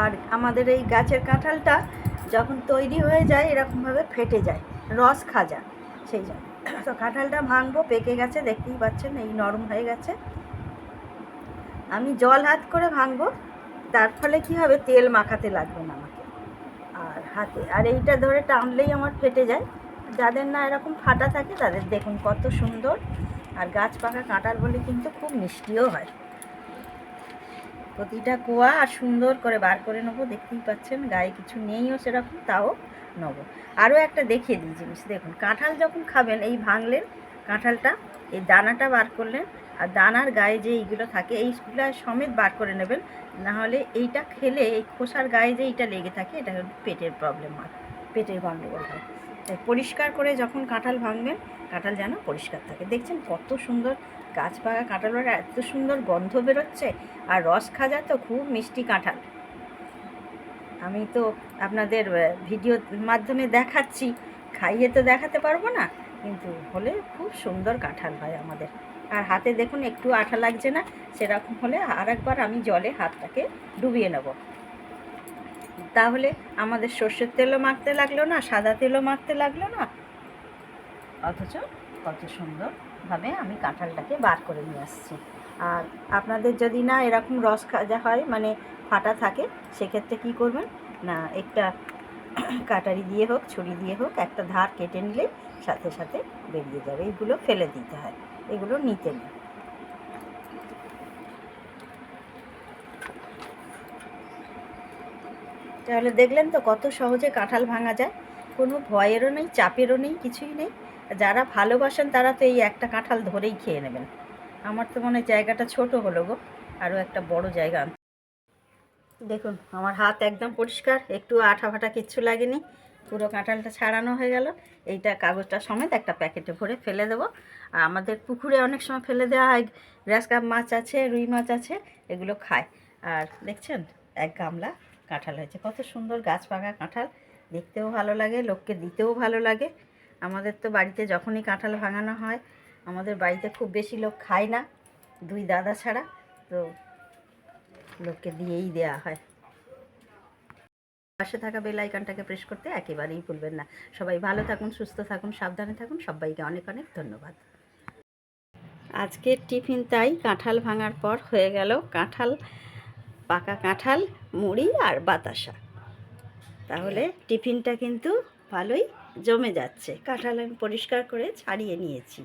আর আমাদের এই গাছের কাঁঠালটা যখন তৈরি হয়ে যায়, এরকমভাবে ফেটে যায়, রস খাজা, সেই জন্য। তো কাঁঠালটা ভাঙবো, পেকে গেছে, দেখতেই পাচ্ছেন, এই নরম হয়ে গেছে। আমি জল হাত করে ভাঙবো, তার ফলে কি হবে, তেল মাখাতে লাগবে না আমাকে। আর হাতে, আর এইটা ধরে টানলেই আমার ফেটে যায়। যাদের না এরকম ফাটা থাকে, তাদের দেখুন কত সুন্দর। আর গাছ পাকা কাঁঠাল বলে কিন্তু খুব মিষ্টিও হয়। প্রতিটা কোয়া আর সুন্দর করে বার করে নেব, দেখতেই পাচ্ছেন, গায়ে কিছু নেইও সেরকম, তাও নেব। আরও একটা দেখিয়ে দিই জিনিস, দেখুন, কাঁঠাল যখন খাবেন, এই ভাঙলেন কাঁঠালটা, এই দানাটা বার করলেন, আর দানার গায়ে যে এইগুলো থাকে, এইগুলো সমেত বার করে নেবেন নাহলে এইটা খেলে, এই খোসার গায়ে যে এইটা লেগে থাকে, এটা পেটের প্রবলেম হয়, পেটের গণ্ডগোল হয়। পরিষ্কার করে যখন কাঁঠাল ভাঙবেন কাঁঠাল যেন পরিষ্কার থাকে। দেখছেন কত সুন্দর গাছ পাকা কাঁঠালটা এত সুন্দর গন্ধ বেরোচ্ছে আর রস খাজা তো খুব মিষ্টি কাঁঠাল। আমি তো আপনাদের আহ, ভিডিওর মাধ্যমে দেখাচ্ছি খাইয়ে তো দেখাতে পারব না কিন্তু হলে খুব সুন্দর কাঁঠাল হয় আমাদের। আর হাতে দেখুন একটু আঠা লাগছে না সেরকম হলে আর একবার আমি জলে হাতটাকে ডুবিয়ে নেব। তাহলে আমাদের সর্ষের তেলও মাখতে লাগল না, সাদা তেলও মাখতে লাগল না? অথচ কত সুন্দরভাবে আমি কাঁঠালটাকে বার করে নিয়ে আসছি। আর আপনাদের যদি না এরকম রস খাজা হয় মানে ফাটা থাকে, সেক্ষেত্রে কি করবেন? না, একটা কাটারি দিয়ে হোক, ছুরি দিয়ে হোক, একটা ধার কেটে নিলে সাথে সাথে বেরিয়ে যাবে। এইগুলো ফেলে দিতে হয়। এগুলো নিতে নেই। তাহলে দেখলেন তো কত সহজে কাঁঠাল ভাঙা যায়। কোনো ভয়েরও নেই, চাপেরও নেই, কিছুই নেই। যারা ভালোবাসেন তারা তো এই একটা কাঁঠাল ধরেই খেয়ে নেবেন। আমার তো মনে জায়গাটা ছোট হলো গো, আরও একটা বড় জায়গা দেখুন, আমার হাত একদম পরিষ্কার, একটু আঠা ফাটা কিচ্ছু লাগেনি। পুরো কাঁঠালটা ছাড়ানো হয়ে গেল। এইটা কাগজটা সমেত একটা প্যাকেটে ভরে ফেলে দেবো। আর আমাদের পুকুরে অনেক সময় ফেলে দেওয়া হয়, গ্রাস কাপ মাছ আছে, রুই মাছ আছে, এগুলো খায়। আর দেখছেন, এক গামলা কাঁঠাল হয়েছে। কত সুন্দর গাছ পাকা কাঁঠাল। দেখতেও ভালো লাগে, লোককে দিতেও ভালো লাগে। আমাদের তো বাড়িতে যখনই কাঁঠাল ভাঙানো হয়, আমাদের বাড়িতে খুব বেশি লোক খায় না, দুই দাদা ছাড়া। তো লোককে দিয়েই দেওয়া হয়। পাশে থাকা বেল আইকনটাকে প্রেস করতে একেবারেই ভুলবেন না। সবাই ভালো থাকুন, সুস্থ থাকুন, সাবধানে থাকুন। সবাইকে অনেক অনেক ধন্যবাদ। আজকের টিফিন তাই কাঁঠাল ভাঙার পর হয়ে গেল। কাঁঠাল পাকা কাঁঠাল, মুড়ি আর বাতাসা। তাহলে টিফিনটা কিন্তু ভালোই জমে যাচ্ছে। কাঁঠাল আমি পরিষ্কার করে ছাড়িয়ে নিয়েছি।